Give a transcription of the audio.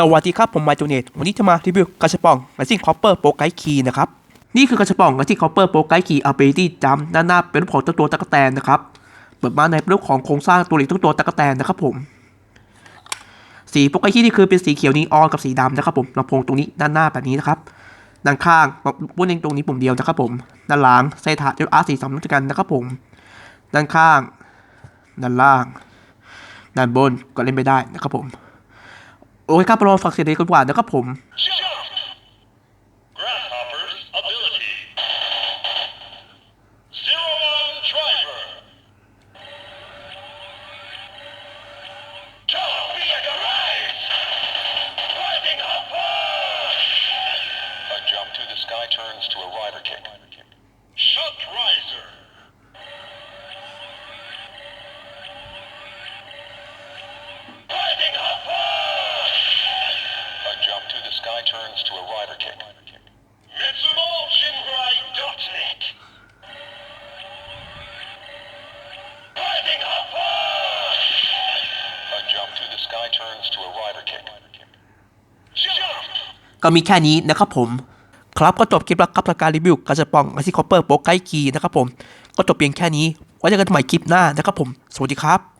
สวัสดีครับผมไมโจเนตวันนี้จะมารีวิวกระชับปองกระซิ่งคอปเปอร์โปรไกด์คีนะครับนี่คือกระชับปองกระซิ่งคอปเปอร์โปรไกด์คีอัลเบตี้จัมด้านหน้าเป็นรูปของตัวตะกแตนนะครับเปิดมาในรูปของโครงสร้างตัวเหลีกทุกตัวตะกแตนนะครับผม สีโปรไกด์คีนี่คือเป็นสีเขียวนีออนกับสีดำนะครับผมลำโพงตรงนี้ด้านหน้าแบบนี้นะครับด้านข้างปุ่มเองตรงนี้ปุ่มเดียวนะครับผมด้านหลังใส่ถาดเจลอาร์สีสำนักกันนะครับผมด้านข้าง ด้านล่าง ด้านบนก็เล่นไม่ได้นะครับผม โอเคครับเราฟังเสียงดีกันกว่านะครับผม Jump! Grasshopper's ability. Zero one driver. Jump! Mega rise! Rising upward! A jump to the sky turns to a rider kick. Shock riser. Turns to a rider kick. Mitsumo Shinrai.net. Rising upward! A jump through the sky turns to a rider kick. Jump! ก็มีแค่นี้นะครับผม ครับก็จบคลิปแล้วครับกับการรีวิวกระจะปองไอซี่คอปเปอร์โปรไกด์คีนะครับผม ก็จบเพียงแค่นี้ไว้เจอกันใหม่คลิปหน้านะครับผม สวัสดีครับ